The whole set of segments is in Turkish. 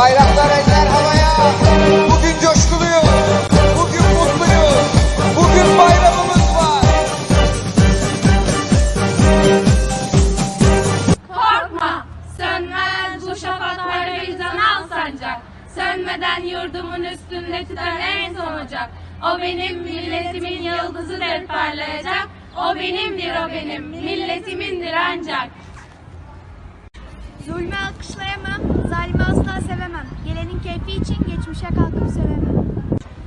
Bayraklar eller havaya. Bugün coşkuluyuz. Bugün mutluyuz. Bugün bayramımız var. Korkma, sönmez bu şafaklarda yüzen al sancak. Sönmeden yurdumun üstünde tüten en son ocak. O benim milletimin yıldızıdır parlayacak. O benimdir o benim, milletimindir ancak. Zulmü alkışlayamam, zalimi sevemem. Gelenin keyfi için geçmişe kalkıp sevemem.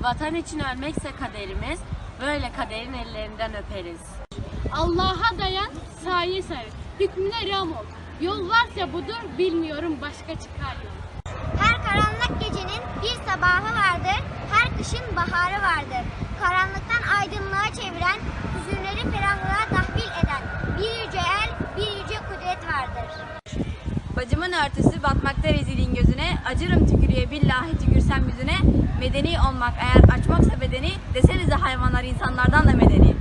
Vatan için ölmekse kaderimiz, böyle kaderin ellerinden öperiz. Allah'a dayan, sahi sar. Hükmüne ram ol. Yol varsa budur, bilmiyorum başka çıkar yol. Her karanlık gecenin bir sabahı vardır, her kışın baharı vardır. Karanlıktan aydınlığa çeviren, hüzünleri ferahlığa Bacımın örtüsü batmakta rezilin gözüne, acırım tükürüğe billahi tükürsem yüzüne. Medeni olmak eğer açmaksa bedeni, desenize hayvanlar insanlardan da medeni.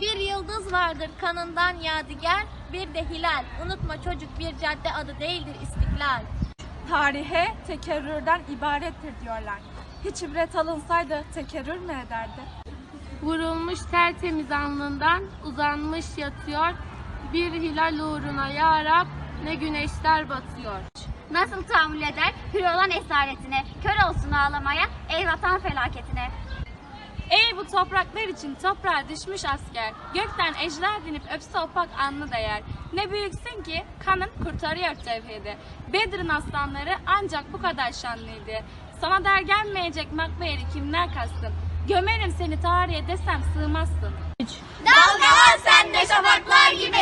Bir yıldız vardır kanından yadigar, bir de hilal. Unutma çocuk bir cadde adı değildir istiklal. Tarihe tekerrürden ibarettir diyorlar. Hiç ibret alınsaydı tekerrür mü ederdi? Vurulmuş tertemiz alnından uzanmış yatıyor. Bir hilal uğruna ya Rab ne güneşler batıyor. Nasıl tahammül eder hür olan esaretine, kör olsun ağlamaya, ey vatan felaketine. Ey bu topraklar için toprağa düşmüş asker. Gökten ejder dinip öpse opak anlı değer. Ne büyüksün ki kanın kurtarıyor tevhidi. Bedir'in aslanları ancak bu kadar şanlıydı. Sana der gelmeyecek makbeyeri kimler kastın? Gömerim seni tarihe desem sığmazsın. Dalgalan sen de şafaklar gibi